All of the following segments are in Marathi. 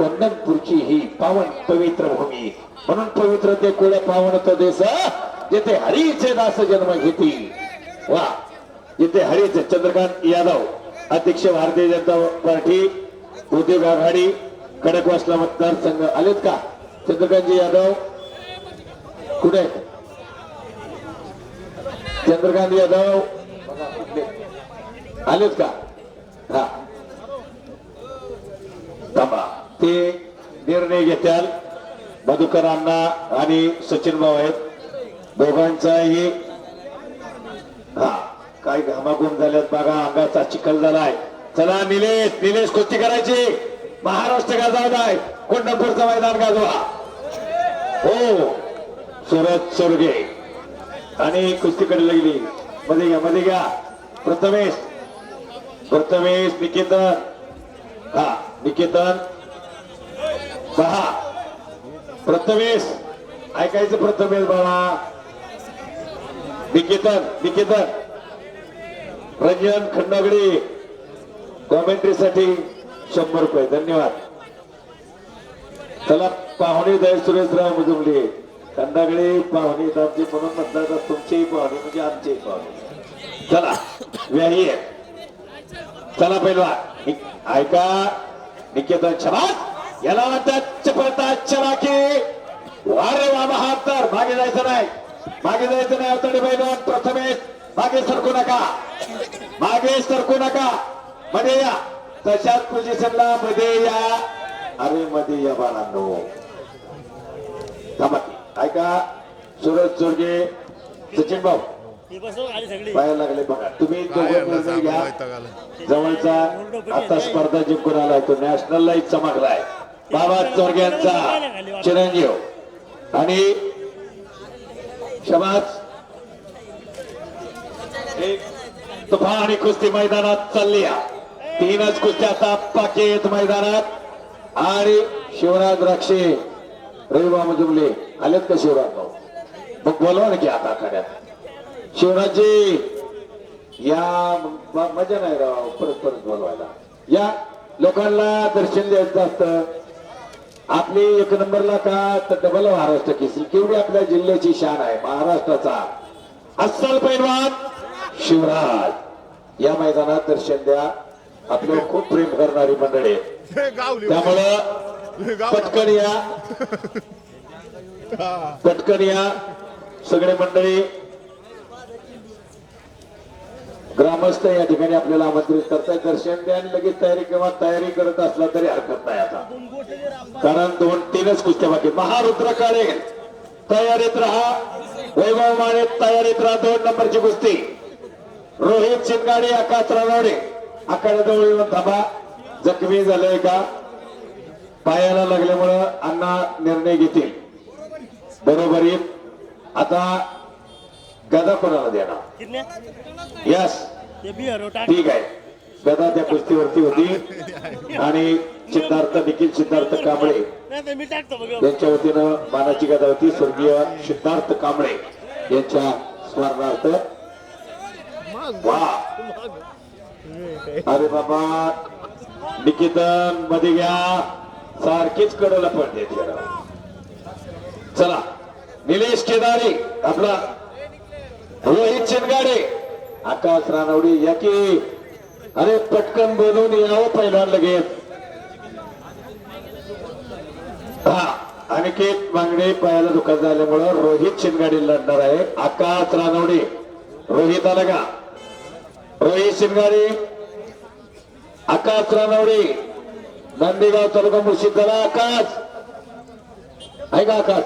कोंडणपूरची ही पावन पवित्र भूमी. म्हणून पवित्र ते कुळ पावन तो देश जेथे हरीचे दास जन्म घेतील. वा. जिथे हरीचे चंद्रकांत यादव अध्यक्ष भारतीय जनता पार्टी उद्योग आघाडी खडकवासला मतदारसंघ आलेत का? चंद्रकांतजी यादव. कुठे? चंद्रकांत यादव. आलेत का? हा. थांबा. ते निर्णय घेत्याल मधुकर अण्णा आणि सचिन भाऊ आहेत. दोघांचाही हा काही घामाघूम झाल्यात बघा अंगाचा चिखल झालाय. चला निलेश निलेश कुस्ती करायची. महाराष्ट्र गाजवत आहे कोंढपूरचं मैदान गाजवा. हो सुरज सोरगे. आणि कुस्तीकडे लागली. मध्ये घ्या मध्ये घ्या. प्रथमेश. प्रथमेश निकेतन. हा निकेतन. पहा प्रथमेश ऐकायचं प्रथमेश बाळा. निकेतन निकेतन. रंजन खंडागडे. कॉमेंट्रीसाठी शंभर रुपये. धन्यवाद. चला पाहुणे दय सुरेशराव मुजुमले. खंडागडे पाहुणे आमचे म्हणून म्हणतात तुमचेही पाहुणे म्हणजे आमचेही पाहुणे. चला व्याही आहे. चला पहिला ऐका निकेतन छलात याला म्हणतात चपळता चलाकी. वारे वा बहात्तर मागे जायचं नाही. मागे जायचं नाही अवतडे पहिलवान प्रथमेश. मागे सरकू नका. मागे सरकू नका. मध्ये या. तशाच पोझिशनला मध्ये या. अरे मध्ये या बाळांनो. थांबा. ऐका. सूरज चोरगे सचिन भाऊ. पाहायला लागले बघा. तुम्ही दोघं घ्या. जवळचा आता स्पर्धा जिंकून आलाय तो. नॅशनलला चमकलाय बाबा चोरग्यांचा चिरंजीव. आणि शबाज. एक तुफा आणि कुस्ती मैदानात चालली या तीनच कुस्त्या आता पाकेत मैदानात. आणि शिवराज राक्षे रविबा मुजुमले आलेत का शिवराज भाऊ? मग बोलवा ना की आता आखाड्यात. शिवराजजी या मजा नाही राव. परत परत बोलवायला. या लोकांना दर्शन द्यायचं असतं. आपली एक नंबरला का? तर डबल महाराष्ट्र केसरी. केवढी आपल्या जिल्ह्याची शान आहे. महाराष्ट्राचा अस्सल पैलवान शिवराज. या मैदानात दर्शन द्या. आपलं खूप प्रेम करणारी मंडळी त्यामुळं गाव पटकन या. पटकन या. सगळे मंडळी ग्रामस्थ या ठिकाणी आपल्याला आमंत्रित करताय. दर्शन द्या आणि लगेच तयारी किंवा तयारी करत असला तरी हरकत नाही आता. कारण दोन तीनच कुस्त्या बाकी महारुद्र काळे तयारीत राहा. वैभव माने तयारीत राहा दोन नंबरची कुस्ती. रोहित शिंगाडे आकाश रानवडे आकाशाजवळ येऊन थांबा. जखमी झालंय का? पायाला लागल्यामुळं अण्णा निर्णय घेतील. बरोबर आता गदा कोणाला देणार? यस ठीक आहे. गदा त्या कुस्तीवरती होती. आणि सिद्धार्थ निखिल सिद्धार्थ कांबळे. यांच्या वतीनं मानाची गदा होती. स्वर्गीय सिद्धार्थ कांबळे यांच्या स्मरणार्थ. अरे बाबा. निकेतनमध्ये घ्या सारखीच कडला पडते चला. निलेश केदारे आपला रोहित शिंगाडे आकाश रानवडे या की अरे पटकन बोलून यावं पहिला लगेच. हा अनिकेत मांगडे पायाला दुखात झाल्यामुळं रोहित शिंगाडे लढणार आहे. आकाश रानवडे रोहित आला का? रोहित शिंगाडे आकाश रानवडे नंदीगाव तालुका मुर्शिद झाला. आकाश! आहे का आकाश?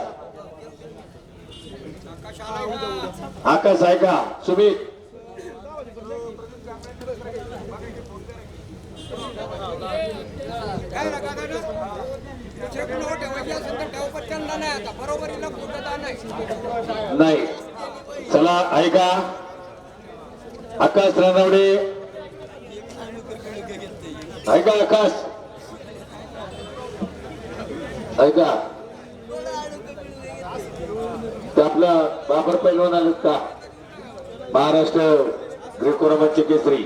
आकाश आहे का? सुमित? नाही चला ऐका आकाश रानवडे. ऐका आकाश? ऐका ते आपलं बाबर पैलवान आलेत का? महाराष्ट्र ग्रीकोरमनचे केसरी.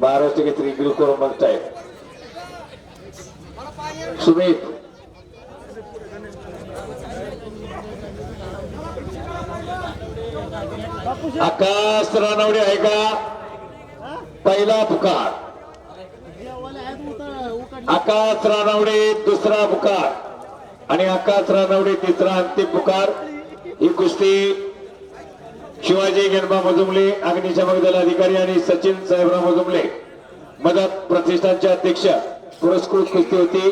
महाराष्ट्र केसरी ग्रीकोरमनच आहे सुमित. आकाश रानवडे आहे का? पहिला पुकार. आकाश रानवडे दुसरा पुकार. आणि आकाश रानवडे तिसरा अंतिम पुकार. ही कुस्ती शिवाजी गणबा मजुमले अग्निशामक दल अधिकारी आणि सचिन साहेबराव मजुमले मदत प्रतिष्ठानचे अध्यक्ष पुरस्कृत कुस्ती होती.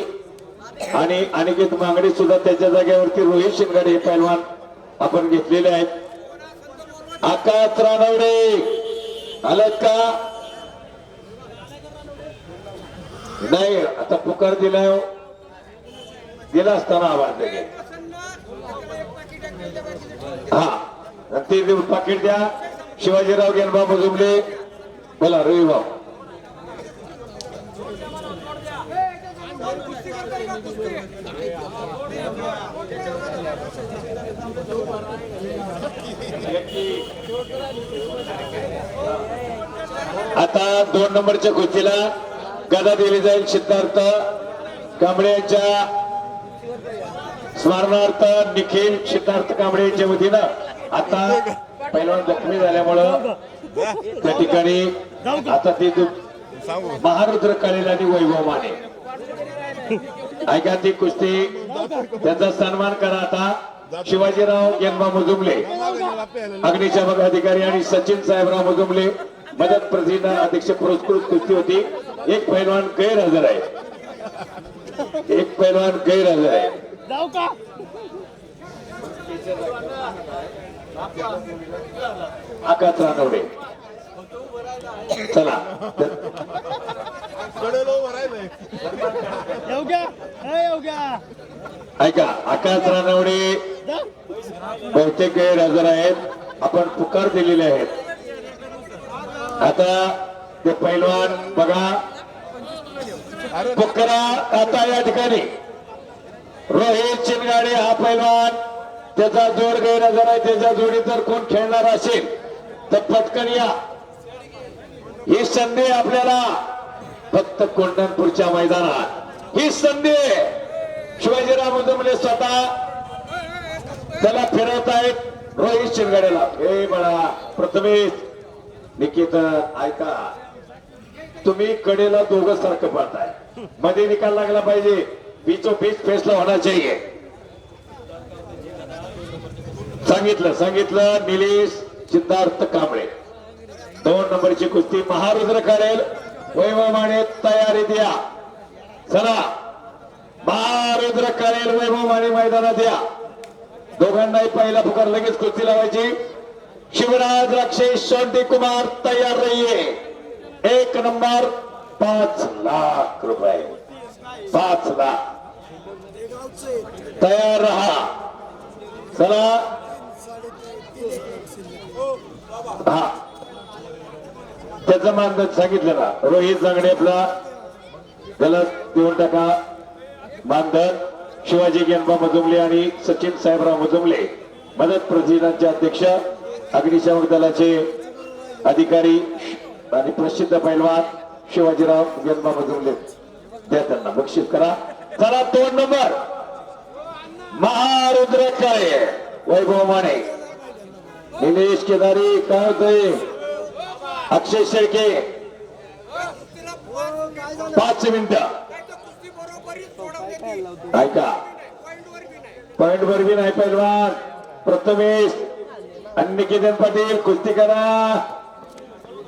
आणि अनिकेत मांगडे सुद्धा त्याच्या जागेवरती. रोहित शिंगाडे हे पैलवान आपण घेतलेले आहेत. आकाश रानवडे आलत का? नाही आता पुकार दिलाय हो. दिला असताना आवाज लगेच एक पाकिट एक दिलं पाहिजे. हा ते देऊन पाकिट द्या. शिवाजीराव गेनबा जुमले बोला रवी भाऊ. आता दोन नंबरच्या कुस्तीला गदा दिली जाईल सिद्धार्थ कांबळे यांच्या स्मरणार्थ निखिल सिद्धार्थ कांबळे यांच्या वतीनं आता पहिलवान जखमी झाल्यामुळं त्या ठिकाणी आता ते महारुद्र कलेला आणि वैभव माने. ऐका ती कुस्ती. त्यांचा सन्मान करा आता. शिवाजीराव यन्मा मुजुमले अग्निशामक अधिकारी आणि सचिन साहेबराव मुजुमले मदत प्रतिना अध्यक्ष पुरस्कृत कुस्ती होती. एक पैलवान गैरहजर आहे. एक पैलवान गैरहजर आहे. जाऊ का? आकाश रानवडे चला. येऊ घ्या येऊ घ्या ऐका आकाश रानवडे. बहुतेक गैरहजर आहेत. आपण पुकार दिलेले आहेत. आता ते पैलवान बघा. पुकारा आता या ठिकाणी. रोहित चिनगाडे हा पैलवान. त्याचा जोड गैरहजर आहे त्याच्या जोडी जर कोण खेळणार असेल तर पटकन या. ही संधी आपल्याला फक्त कोंढणपूरच्या मैदानात. ही संधी शिवाजीराव मुदमले स्वतः त्याला फिरवत आहेत रोहित शिंगाडेला हे बळा प्रथमेश निकित ऐका तुम्ही कडेला दोघं सारखं पाहतायमध्ये निकाल लागला पाहिजे. बीचो बीच फैसला होना चाहिए। सांगितलं सांगितलं निलेश सिद्धार्थ कांबळे. दोन नंबरची कुस्ती महारुद्र करेल वैभव माने तयारी द्या. चला महारुद्र करेल वैभव माने मैदानात द्या. दोघांनाही पहिला पुकार लगेच कुस्ती लावायची. शिवराज राक्षस शांती कुमार तयार रहिये एक नंबर पाच लाख रुपये. पाच लाख. तयार रहा. चला. हा. त्याचं मानधन सांगितलं ना. रोहित जांगडे आपला गलत देऊन टाका. मानधन. शिवाजी गेनबा मजुमले आणि सचिन साहेबराव मजुमले. मदत प्रतिनिधांचे अध्यक्ष अग्निशामक दलाचे अधिकारी आणि प्रसिद्ध पैलवान शिवाजीराव गेनबा मजुमले. द्या त्यांना. बक्षीस करा. चला दोन नंबर. महारुद्र आहे. वैभव माने निलेश केदारी काय होतोय अक्षय शेळके. पाच मिनिटं. ऐका. पॉइंट वर बी नाही पैलवान प्रथमेश आणि निकेतन पाटील कुस्ती करा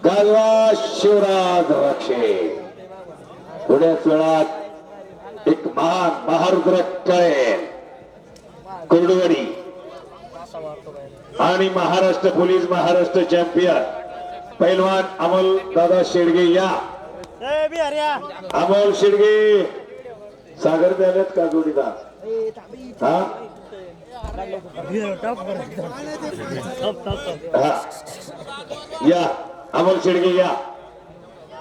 गाजवा शिवराज राक्षे. थोड्याच वेळात एक महान महारुद्र कळेल कुर्डुवाडी आणि महाराष्ट्र पोलीस महाराष्ट्र चॅम्पियन. पैलवान अमोल दादा शेडगे या. अमोल शेडगे. सागर द्यालेत का जोडीदार? हा? या. अमोल शेडगे या.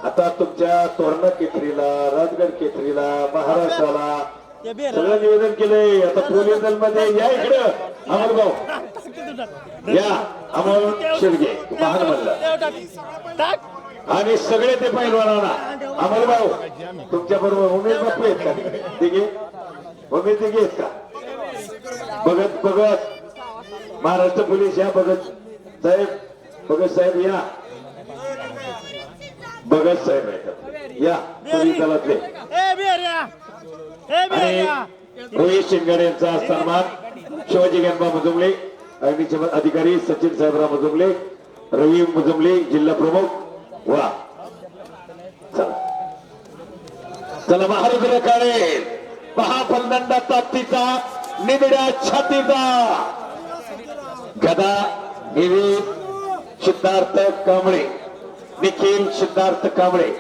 आता तुमच्या तोरणा केथरीला राजगड केथरीला महाराष्ट्राला सगळं निवेदन केलंय. आता पोलीस दलमध्ये या इकडं. अमोल भाऊ. या अमोल शेडगे. महान म्हणलं आणि सगळे ते पैलवानांना. अमर भाऊ तुमच्या बरोबर उमेश बापू आहेत का? तिघे उमेश तिघे आहेत का? बघत बघत महाराष्ट्र पोलीस या बघत साहेब. भगत साहेब या. भगत साहेब आहेत. या पोलीस दलातले. आणि रोहित शिंगाडे यांचा सन्मान शिवाजी गणबा मुजुमले अग्निशमन अधिकारी सचिन साहेबराव मुजुमले रवी मुजुमले जिल्हा प्रमुख वा. चला. महारुद्र काळे महाफलदंडा ताकदीचा निबिड्या छातीचा. गदा निवी सिद्धार्थ कांबळे निखिल सिद्धार्थ कांबळे.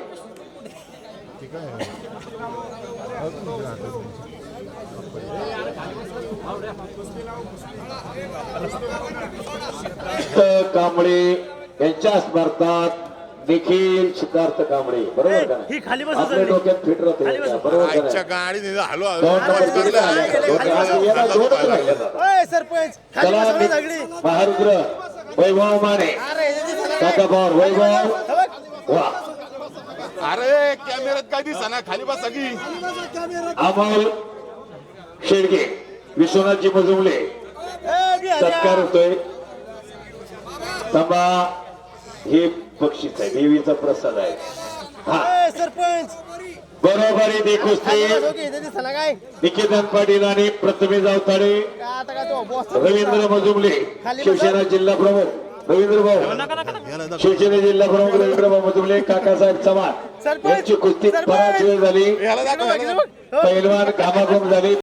कांबळे यांच्या स्मरणात निखिल सिद्धार्थ कांबळे. बरोबर का ही खाली बस आपल्या सगळी. डोक्यात फिट राहते. बरोबर का? गाडी हलो सरपंच. चला महारुद्र वैभव माने. काका पवार वैभव. वा अरे कॅमेऱ्यात काय दिसना खाली बस सगळी अमोल शेडगे विश्वनाथजी मजुमले बिहार्या सत्कार होतोय. तंबा हे बक्षीस आहे देवीचा प्रसाद आहे. हा. सरपंच. बरोबरी दी कुस्ती निकेतन पाटील आणि प्रथमेश तो बॉस रवींद्र मजुमले शिवसेना जिल्हा प्रमुख. रवींद्र भाऊ शिवसेना जिल्हा प्रमुख रवींद्र भाऊ मजुमले काकासाहेब चव्हाण यांची कुस्ती. बराच वेळ झाली. पैलवान घामाघूम झाली